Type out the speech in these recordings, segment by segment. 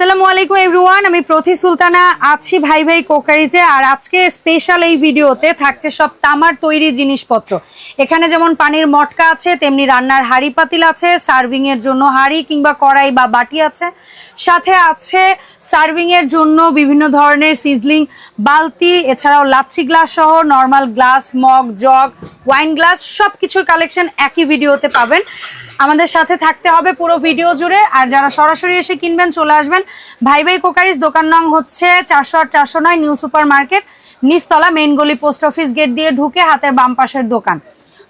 আসসালামু আলাইকুম এভরিওয়ান আমি প্রতি সুলতানা আছি ভাই ভাই কোকারিজে, আর আজকে স্পেশাল এই ভিডিওতে থাকছে সব তামার তৈরি জিনিসপত্র। এখানে যেমন পানির মটকা আছে, তেমনি রান্নার হাঁড়ি পাতিল আছে সার্ভিংয়ের জন্য হাঁড়ি কিংবা কড়াই বা বাটি আছে। সাথে আছে সার্ভিংয়ের জন্য বিভিন্ন ধরনের সিজলিং বালতি, এছাড়াও লাচ্ছি গ্লাস সহ normal glass mug, jug wine glass সব কিছুর কালেকশন একই ভিডিওতে পাবেন। আমাদের সাথে থাকতে হবে পুরো ভিডিও জুড়ে। আর যারা সরাসরি এসে কিনবেন চলে আসবেন। ভাই ভাই কোকারিস দোকান নং হচ্ছে চারশো আট চারশো নয় নিউ সুপার মার্কেট নিচতলা মেইন গলি পোস্ট অফিস গেট দিয়ে ঢুকে হাতের বাম পাশের দোকান।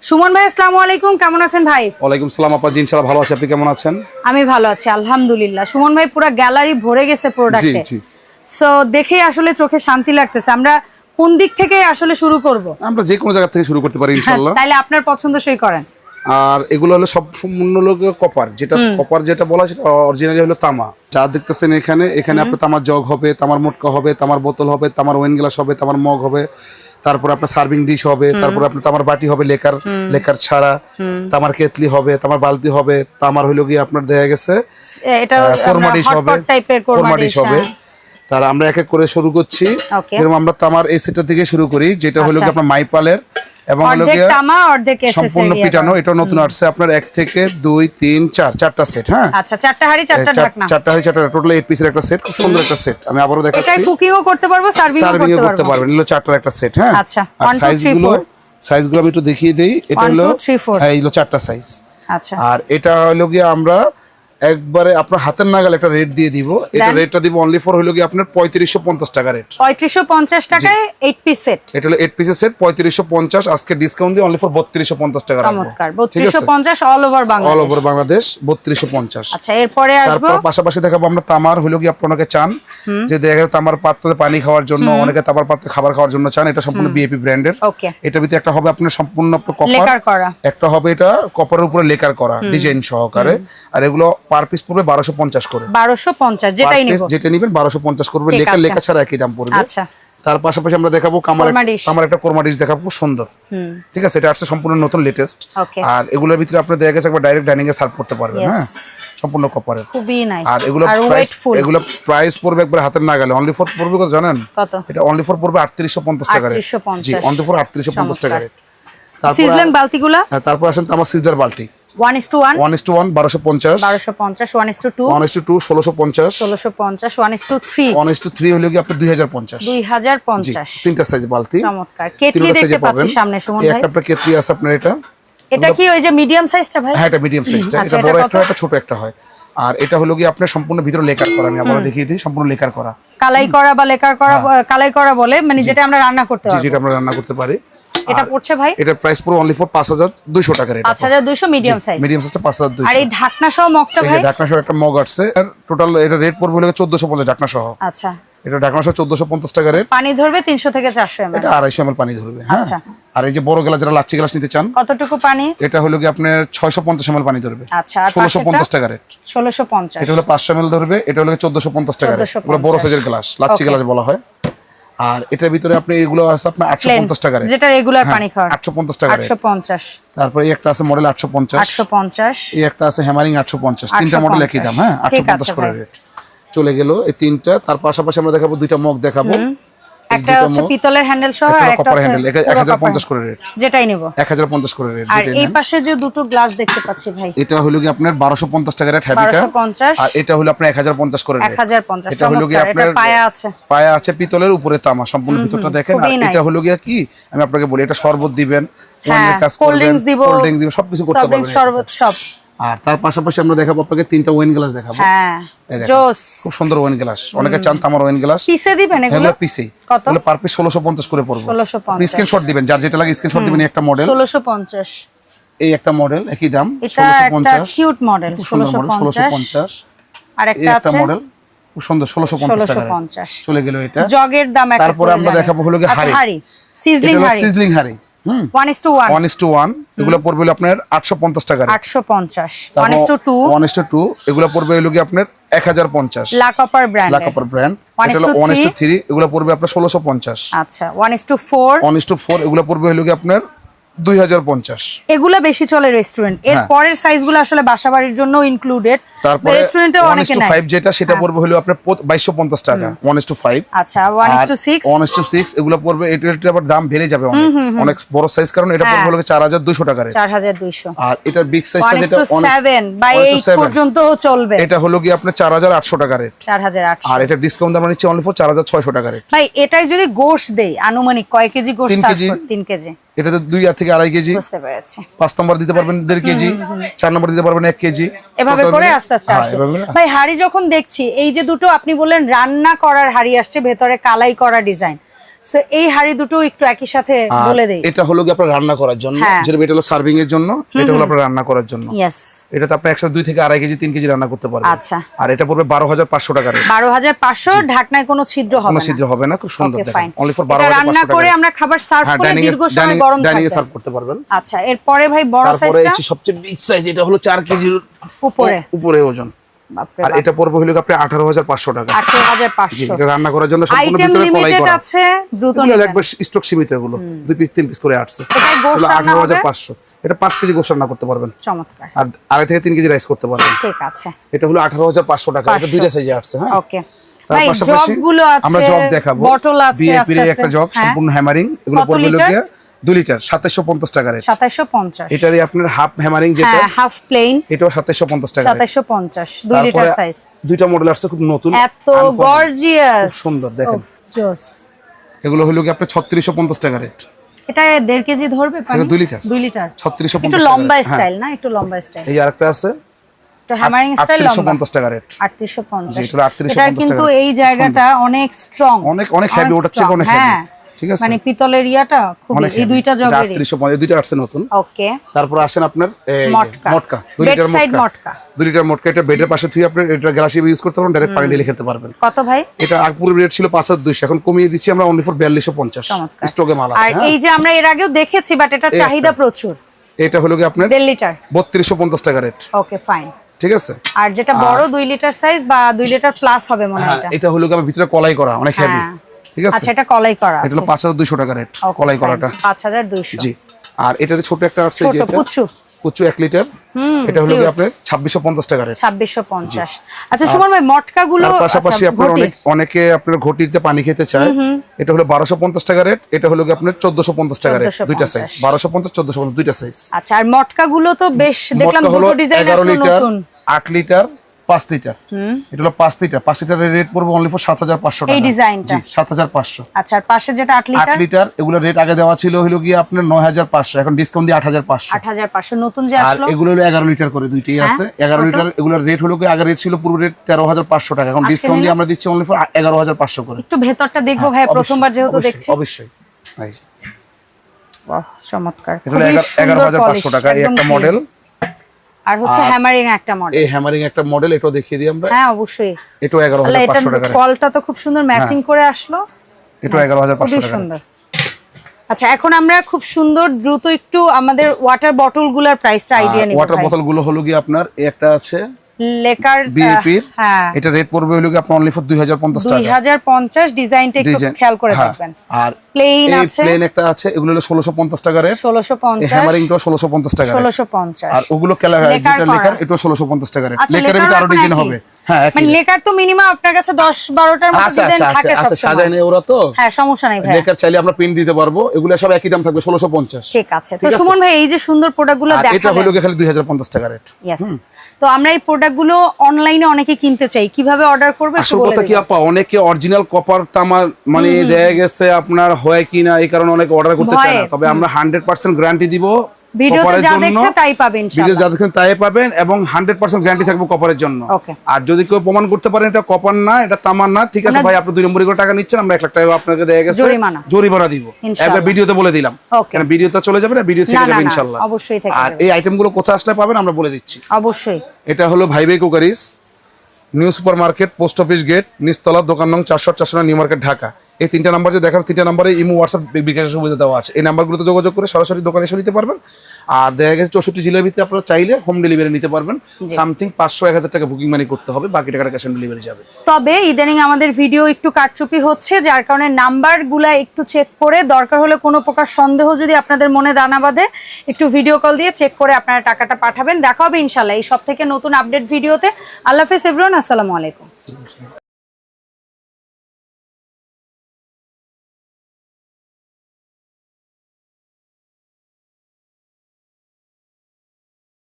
সুমন ভাই আসসালামু আলাইকুম। কেমন আছেন ভাই? ওয়ালাইকুম সালাম আপা। জি ভালো আছি। আপনি কেমন আছেন? আমি ভালো আছি আলহামদুলিল্লাহ। সুমন ভাই পুরো গ্যালারি ভরে গেছে প্রোডাক্টে জি সো দেখে আসলে চোখে শান্তি লাগতেছে। আমরা কোন দিক থেকে আসলে শুরু করব? আমরা যে কোনো জায়গা থেকে শুরু করতে পারি ইনশাল্লাহ তাইলে আপনার পছন্দ পছন্দসই করেন। আর এগুলো হলো সব সম্পূর্ণ লোক কপার। যেটা কপার যেটা বলা সেটা অরিজিনালি হলো তামা। যা দেখতেছেন এখানে এখানে আপনার তামার জগ হবে তামার মোটকা হবে তামার বোতল হবে তামার ওয়েন গ্লাস হবে তামার মগ হবে তারপর আপনার সার্ভিং ডিশ হবে তারপর আপনার তামার বাটি হবে লেকার লেকার ছাড়া। তামার কেতলি হবে তামার বালতি হবে তামার হইল গিয়ে আপনার দেখা গেছে কোরমা ডিশ হবে কোরমা ডিশ হবে। তার আমরা এক এক করে শুরু করছি. যেরকম আমরা তামার এই সেটটা থেকে শুরু করি যেটা হলো আচ্ছা। কি আপনার মাইপালের এবং হলো সম্পূর্ণ পিটানো। এটা নতুন আসছে আপনার এক থেকে দুই তিন চার চারটা সেট হ্যাঁ? আচ্ছা চারটা হাড়ি চারটা চার- ঢাকনা। চারটা হয় চারটা টোটাল এইট পিসের একটা সেট খুব সুন্দর একটা সেট আমি আবারও দেখাচ্ছি। কুকিংও করতে পারব সার্ভিংও সার্ভিং করতে করতে পারবেন। এগুলো চারটার একটা সেট হ্যাঁ? আচ্ছা, আর one, two, সাইজ three, গুলো four. সাইজগুলো আমি একটু দেখিয়ে দেই। এটা হলো হ্যাঁ এগুলো চারটা সাইজ আচ্ছা। আর এটা হলো গিয়ে আমরা একবারে আপনার হাতের নাগাল একটা রেট দিয়ে দিব। এটা রেটটা দিব অনলি ফর হলো কি আপনার পঁয়ত্রিশশো পঞ্চাশ টাকা রেট পঁয়ত্রিশশো পঞ্চাশ টাকায় এইট পিস সেট এটা হলো এইট পিসের সেট পঁয়ত্রিশশো পঞ্চাশ আজকে ডিসকাউন্ট দিয়ে অনলি ফর বত্রিশশো পঞ্চাশ টাকা রাখব। চমৎকার। ঠিক বত্রিশশো আছে পঞ্চাশ all over Bangladesh all over Bangladesh বত্রিশশো পঞ্চাশ। আচ্ছা এরপরে আসব। তারপর পাশাপাশি দেখাবো আমরা তামার হলো কি আপনাকে চান। যে দেখা তামার পাত্রে পানি খাওয়ার জন্য অনেকে তামার পাত্রে খাবার খাওয়ার জন্য চান এটা সম্পূর্ণ বিএপি ব্র্যান্ডের ওকে এটা ভিতরে একটা হবে আপনার সম্পূর্ণ কপার লেকার করা। একটা হবে এটা কপারের উপরে লেকার করা ডিজাইন সহকারে। আর এগুলো পার পিস পড়বে 1250 করে। 1250 যেটাই নেবেন যেটা নেবেন 1250 করবে লেখা লেখা ছাড়া একই দাম পড়বে। তার পাশাপাশি আমরা দেখাবো কামার কামার একটা কোরমা দেখাবো সুন্দর। ঠিক আছে এটা আসছে সম্পূর্ণ নতুন লেটেস্ট আর এগুলোর ভিতরে আপনার দেখা গেছে একবার ডাইরেক্ট ডাইনিং এ সার্ভ করতে পারবেন হ্যাঁ? সম্পূর্ণ কপারের আর এগুলো এগুলো প্রাইস পড়বে একবার হাতের না গেলে অনলি ফোর পড়বে কত জানেন? এটা অনলি ফোর পড়বে 3850 টাকা জি অনলি ফোর আটত্রিশশো পঞ্চাশ টাকা তারপর হ্যাঁ, তারপর আসেন আমার সিজার বালতি। সামনে আপনার এটা। এটা কি যে মিডিয়াম মিডিয়াম সাইজটা বড় একটা ছোট একটা হয়। আর এটা হলো কি আপনার সম্পূর্ণ ভিতরে লেকার করা। আমি আবার দেখিয়ে দিই সম্পূর্ণ লেকার করা। কালাই করা বা লেকার করা হ্যাঁ। কালাই করা বলে মানে যেটা আমরা রান্না করতে পারি যেটা আমরা রান্না করতে পারি। এটা পড়ছে ভাই? এটার প্রাইস পুরো অনলি ফর পাঁচ হাজার দুইশো টাকা রেট পাঁচ হাজার দুইশো মিডিয়াম সাইজ মিডিয়াম সাইজটা পাঁচ হাজার আর এই ঢাকনা সহ মগটা ভাই যে ঢাকনা সহ একটা মগ আসছে। আর টোটাল এটা রেট পড়বে হলো চোদ্দশো পঞ্চাশ ঢাকনা সহ আচ্ছা। এটা ঢাকনা সহ চোদ্দশো পঞ্চাশ টাকা রেট পানি ধরবে তিনশো থেকে চারশো এম এটা আড়াইশো এমএল পানি ধরবে হ্যাঁ। আচ্ছা। আর এই যে বড় গ্লাস যারা লাচ্ছি গ্লাস নিতে চান কতটুকু পানি? এটা হলো কি আপনার ছয়শো পঞ্চাশ এমএল পানি ধরবে। আচ্ছা আর ষোলোশো পঞ্চাশ টাকা রেট ষোলোশো পঞ্চাশ। এটা হলো পাঁচশো এমএল ধরবে এটা হলো চোদ্দশো পঞ্চাশ টাকা রেট 1450 বড় সাইজের গ্লাস লাচ্ছি. গ্লাস বলা হয়। আর এটার ভিতরে আপনি এগুলো আছে আপনার আটশো প্লেন পঞ্চাশ টাকা রেট যেটা রেগুলার পানি খাওয়ার আটশো পঞ্চাশ টাকা রেট আটশো পঞ্চাশ। তারপরে এই একটা আছে মডেল আটশো পঞ্চাশ। আটশো পঞ্চাশ। এই একটা আছে হ্যামারিং আটশো পঞ্চাশ। তিনটা মডেল একই দাম হ্যাঁ আটশো ঠিক পঞ্চাশ আছে করে রেট চলে গেল এই তিনটা। তার পাশাপাশি আমরা দেখাবো দুইটা মগ দেখাবো। একটা হচ্ছে পিতলের হ্যান্ডেল সহ আর একটা হচ্ছে হ্যান্ডেল এক পুরো হাজার copper পঞ্চাশ করে রেট যেটাই নিব। এক হাজার পঞ্চাশ করে রেট আর এই পাশে যে দুটো গ্লাস দেখতে পাচ্ছি ভাই এটা হলো কি আপনার টাকা রেট আর এটা হলো করে রেট এটা হলো কি আপনার পায়া আছে। পায়া আছে পিতলের উপরে তামা সম্পূর্ণ ভিতরটা দেখেন। আর এটা। হলো গিয়া কি? আমি আপনাকে বলি এটা শরবত দিবেন হ্যাঁ কোল্ড ড্রিঙ্কস দিব। কোল্ড দিবেন সবকিছু করতে পারবেন শরবত সব। আর তার পাশাপাশি আমরা দেখাবো আপনাকে তিনটা ওয়াইন গ্লাস দেখাবো। হ্যাঁ খুব সুন্দর ওয়াইন গ্লাস অনেকে চান তামার ওয়াইন গ্লাস পিসে দিবেন এগুলো? এগুলো পিসে। কত? এগুলো পার পিস ষোলোশো পঞ্চাশ করে পড়বে। ষোলোশো পঞ্চাশ। স্ক্রিনশট দিবেন যার যেটা লাগে স্ক্রিনশট দিবেন একটা মডেল ষোলোশো পঞ্চাশ। এই একটা মডেল একই দাম 1650 এটা ষোলোশো একটা পঞ্চাশ। কিউট মডেল খুব সুন্দর ষোলোশো মডেল ষোলোশো পঞ্চাশ। পঞ্চাশ আর এই একটা একটা আছে? মডেল খুব সুন্দর ষোলোশো পঞ্চাশ ষোলোশো টাকা চলে গেল এটা। জগের দাম এক এক তারপরে আমরা দেখাবো হলো আচ্ছা, হাঁড়ি। সিজলিং হাঁড়ি। সিজলিং হাঁড়ি। এগুলো পড়বে আপনার আটশো পঞ্চাশ টাকা আটশো পঞ্চাশ। ওয়ান ইস টু টু এগুলো পড়বে আপনার এক হাজার পঞ্চাশ। লা কপার ব্র্যান্ড লাকাপার ব্র্যান্ড এটা হলো ওয়ান ইস টু থ্রি এগুলো পড়বে আপনার ষোলোশো পঞ্চাশ। আচ্ছা one is to four one is to four এগুলো পড়বে হলো আপনার দুই হাজার পঞ্চাশ। এগুলা বেশি চলে রেস্টুরেন্টের হ্যাঁ। পরের সাইজগুলো আসলে বাসাবাড়ির জন্য ইনক্লুডেড তারপরে রেস্টুরেন্টে অনেকে যেটা সেটা পড়বে হলো আপনার টাকা। আচ্ছা এগুলো পড়বে এটা এটা আবার দাম বেড়ে যাবে অনেক। অনেক বড় সাইজ কারণ এটা হ্যাঁ। পড়বে হলো চার হাজার দুইশো টাকার চার হাজার দুইশো। আর এটার বিগ সাইজটা যেটা টু সেভেন বা one is to eight seven। পর্যন্ত চলবে। এটা হলো কি আপনার টাকা রেট আর এটা ডিসকাউন্ট নিচ্ছি অনলি ফর টাকা রেট ভাই এটাই যদি গোশ দেই আনুমানিক কয় কেজি গোশ তিন কেজি। কর- তো এটাতে দুই আর থেকে আড়াই কেজি পাঁচ নম্বর দিতে পারবেন দেড় কেজি চার নম্বর দিতে পারবেন এক কেজি। এভাবে করে আস্তে আস্তে হ্যাঁ, আসবে। ভাই হাড়ি যখন দেখছি এই যে দুটো আপনি বললেন রান্না করার হাড়ি আসছে ভেতরে কালাই করা ডিজাইন। এই হাড়ি দুটো একটু একই সাথে বলে দেই। এটা হলো কি আপনার রান্না করার জন্য। হ্যাঁ। যেটা এটা হলো সার্ভিং এর জন্য এটা হলো আপনার রান্না করার জন্য। ইয়েস এটাতে আপনি একসাথে থেকে আড়াই কেজি তিন কেজি রান্না করতে পারবেন। আচ্ছা। আর এটা পড়বে বারো হাজার পাঁচশো টাকা রেট। বারো হাজার পাঁচশো ঢাকনায় কোনো ছিদ্র হবে কোনো না। ছিদ্র হবে না খুব সুন্দর দেখেন। অনলি ফর রান্না করে আমরা খাবার সার্ভ হ্যাঁ করে দীর্ঘ সময় গরম ডাইনিং এ থাকবে। সার্ভ করতে পারবেন। আচ্ছা এরপরে ভাই বড় তারপরে সাইজটা সবচেয়ে বিগ সাইজ এটা হলো চার কেজির উপরে। উপরে ওজন। আর এটা পড়বে হলো আপনি 18500 টাকা। 18500 এটা রান্না করার জন্য সম্পূর্ণ ভিতরে কলাই করা। আছে দ্রুত একবার স্টক সীমিত এগুলো। দুই পিস তিন পিস করে আসছে। এটা গোশ 18500 এটা পাঁচ কেজি গোশ রান্না করতে পারবেন। আর আড়াই থেকে তিন কেজি রাইস করতে পারবেন। ঠিক আছে। এটা হলো আঠারো হাজার পাঁচশো টাকা। এটা দুইটা সাইজে আসছে হ্যাঁ? তার পাশাপাশি আমরা জব দেখাবো। বিয়ে একটা জব সম্পূর্ণ হ্যামারিং এগুলো পড়বে লোকে 2 লিটার 2750 টাকা রেট 2750 এটারই আপনার হাফ হ্যামারিং যেটা হ্যাঁ হাফ প্লেন এটাও 2750 টাকা 2750 2 লিটার সাইজ দুইটা মডেল আসছে খুব নতুন। এত গর্জিয়াস খুব সুন্দর দেখেন। জোস এগুলো হলো কি আপনার 3650 টাকা রেট এটা 1.5 কেজি ধরবে পানি? 2 লিটার। 2 লিটার। 3650 একটু লম্বা স্টাইল হ্যাঁ। না? একটু লম্বা স্টাইল এই আরেকটা আছে। তো টাকা রেট 3850 জি এটা 3850 কিন্তু এই জায়গাটা অনেক স্ট্রং অনেক অনেক হেভি ওটা চেয়ে অনেক হেভি হ্যাঁ। ঠিক আছে? মানে পিতলের ইয়াটা খুব এই দুইটা আটত্রিশশো পঞ্চাশ দুইটা আসছে নতুন। ওকে। তারপর আসেন আপনার মটকা। দুই লিটার মটকা। মটকা। দুই লিটার মটকা এটা বেডের পাশে থুই আপনি এটা গ্লাস ইউজ করতে পারবেন ডাইরেক্ট পানি ঢেলে খেতে পারবেন। কত ভাই? এটা আগ পূর্বে রেট ছিল পাঁচ হাজার দুইশো। এখন কমিয়ে দিচ্ছি আমরা অনলি ফর বিয়াল্লিশশো পঞ্চাশ। চমৎকার। স্টকে মাল আর আছে হ্যাঁ? এই যে আমরা এর আগেও দেখেছি বাট এটার চাহিদা প্রচুর। এটা হলো কি আপনার? দেড় লিটার। বত্রিশশো পঞ্চাশ টাকা রেট ওকে ফাইন ঠিক আছে? আর যেটা বড় দুই লিটার সাইজ বা দুই লিটার প্লাস হবে মনে হয় হ্যাঁ এটা। এটা হলো কি আমার ভিতরে কলাই করা অনেক হেভি হ্যাঁ। ঠিক আছে? আচ্ছা এটা কলাই করা এটা হলো আছে। পাঁচ হাজার দুইশো টাকা রেট কলাই করাটা। পাঁচ হাজার দুইশো। জি। আর এটার ছোট একটা আছে যেটা কুচু। কুচু এক লিটার এটা হলো কি আপনার ছাব্বিশশো পঞ্চাশ টাকা রেট। ছাব্বিশশো পঞ্চাশ। আচ্ছা সুমন ভাই মটকা গুলো পাশাপাশি আপনার অনেক অনেকে আপনার ঘটিতে পানি খেতে চায়। এটা হলো বারোশো পঞ্চাশ টাকা রেট এটা হলো কি আপনার চোদ্দশো পঞ্চাশ টাকা রেট 1450 দুইটা সাইজ বারোশো পঞ্চাশ চোদ্দশো পঞ্চাশ দুইটা সাইজ আচ্ছা আর মটকা গুলো তো বেশ দেখলাম দুটো ডিজাইন লিটার নতুন। আট লিটার পাঁচ লিটার। এটা হলো পাঁচ লিটার। পাঁচ লিটারের রেট পড়বে অনলি ফর সাত হাজার পাঁচশো টাকা। ডিজাইনটা? সাত হাজার পাঁচশো। আচ্ছা আর পাশে যেটা আট আট লিটার? লিটার এগুলো রেট আগে দেওয়া ছিল হলো গিয়ে আপনার নয় হাজার পাঁচশো। এখন ডিসকাউন্ট দিয়ে আট হাজার পাঁচশো। আট হাজার পাঁচশো। নতুন যে আর আসলো? এগুলো হলো এগারো লিটার করে দুইটাই হ্যাঁ, আছে। এগারো লিটার এগুলোর রেট হলো কি আগে রেট ছিল পুরো রেট তেরো হাজার পাঁচশো টাকা। এখন ডিসকাউন্ট দিয়ে আমরা দিচ্ছি অনলি ফর এগারো হাজার পাঁচশো করে। একটু ভেতরটা দেখব ভাই প্রথমবার যেহেতু দেখছি। অবশ্যই। বাহ, চমৎকার। এগারো হাজার পাঁচশো টাকা এই একটা মডেল আর হচ্ছে হ্যামারিং একটা মডেল এই হ্যামারিং একটা মডেল এটাও দেখিয়ে দিই আমরা। হ্যাঁ অবশ্যই। এটা পাঁচশো টাকা কলটা তো খুব সুন্দর ম্যাচিং করে আসলো। পাঁচশো খুবই টাকা সুন্দর। আচ্ছা এখন আমরা খুব সুন্দর দ্রুত একটু আমাদের ওয়াটার বটলগুলার প্রাইসটা আইডিয়া নিব ওয়াটার বোতলগুলো হলো কি আপনার একটা আছে লেকার বিএপির হ্যাঁ। এটা রেট পড়বে হলো আপনার অনলি ফর দুই হাজার পঞ্চাশ টাকা। হাজার পঞ্চাশ ডিজাইনটা একটু খেয়াল করে হ্যাঁ। দেখবেন। আর প্লেন আছে। প্লেন একটা আছে এগুলো হলো ষোলোশো পঞ্চাশ টাকা রেট টাকা আর ওগুলো লেকার লেকার টাকা রেট আচ্ছা লেকারের আরও ডিজাইন হবে। মানে লেকার তো মিনিমাম আপনার কাছে মতো আচ্ছা ডিজাইন আচ্ছা থাকে আচ্ছা আচ্ছা সাজায় নেই ওরা তো? হ্যাঁ সমস্যা নাই ভাই লেকার চাইলে আমরা প্রিন্ট দিতে পারব। এগুলো সব একই দাম থাকবে ষোলোশো পঞ্চাশ। ঠিক আছে। তো সুমন ভাই এই যে সুন্দর এটা হলো খালি টাকা রেট. তো আমরা এই প্রোডাক্টগুলো অনলাইনে অনেকে কিনতে চাই। কীভাবে অর্ডার করবে আসল কথা কি আপা? অনেকে অরিজিনাল কপার তামা মানে গেছে আপনার হয় কিনা এই কারণে অনেকে অর্ডার করতে চায় না। তবে আমরা হান্ড্রেড পার্সেন্ট গ্যারান্টি দিব। ভিডিওতে যা জন্য। তাই পাবেন ভিডিও যা দেখছেন তাই পাবেন এবং হান্ড্রেড পার্সেন্ট গ্যারান্টি থাকবে কপারের জন্য আর যদি কেউ প্রমাণ করতে পারেন এটা কপার না এটা তামার না ঠিক আছে ভাই আপনি দুই নম্বরই করে টাকা নিচ্ছেন আমরা লাখ টাকা আপনাকে দেয়া গেছে জরিমানা। জরিমানা দিব ইনশাআল্লাহ। একবার ভিডিওতে বলে দিলাম Okay. কারণ ভিডিওতে চলে যাবে না ভিডিও থেকে যাবে অবশ্যই আর। এই আইটেমগুলো কোথায় আসলে পাবেন আমরা বলে দিচ্ছি অবশ্যই এটা হলো vibe cookeries new super market post office gate নিচতলা দোকান নং চারশো চারশো নিউ মার্কেট ঢাকা এই তিনটা নাম্বার যে দেখার তিনটা নাম্বারে ইমো হোয়াটসঅ্যাপ বিকাশের সুবিধা দেওয়া আছে। এই নাম্বারগুলোতে যোগাযোগ করে সরাসরি দোকানে এসে নিতে পারবেন। আর দেখা গেছে চৌষট্টি জেলার ভিতরে আপনারা চাইলে হোম ডেলিভারি নিতে পারবেন। সামথিং পাঁচশো এক হাজার টাকা বুকিং মানি করতে হবে বাকি টাকাটা ক্যাশ অন ডেলিভারি যাবে। তবে ইদানিং আমাদের ভিডিও একটু কারচুপি হচ্ছে যার কারণে নাম্বারগুলা একটু চেক করে দরকার হলে কোনো প্রকার সন্দেহ যদি আপনাদের মনে দানা বাঁধে একটু ভিডিও কল দিয়ে চেক করে আপনারা টাকাটা পাঠাবেন। দেখা হবে ইনশাল্লাহ এই সব থেকে নতুন আপডেট ভিডিওতে আল্লাহ হাফেজ এভরিওয়ান আসসালামু আলাইকুম।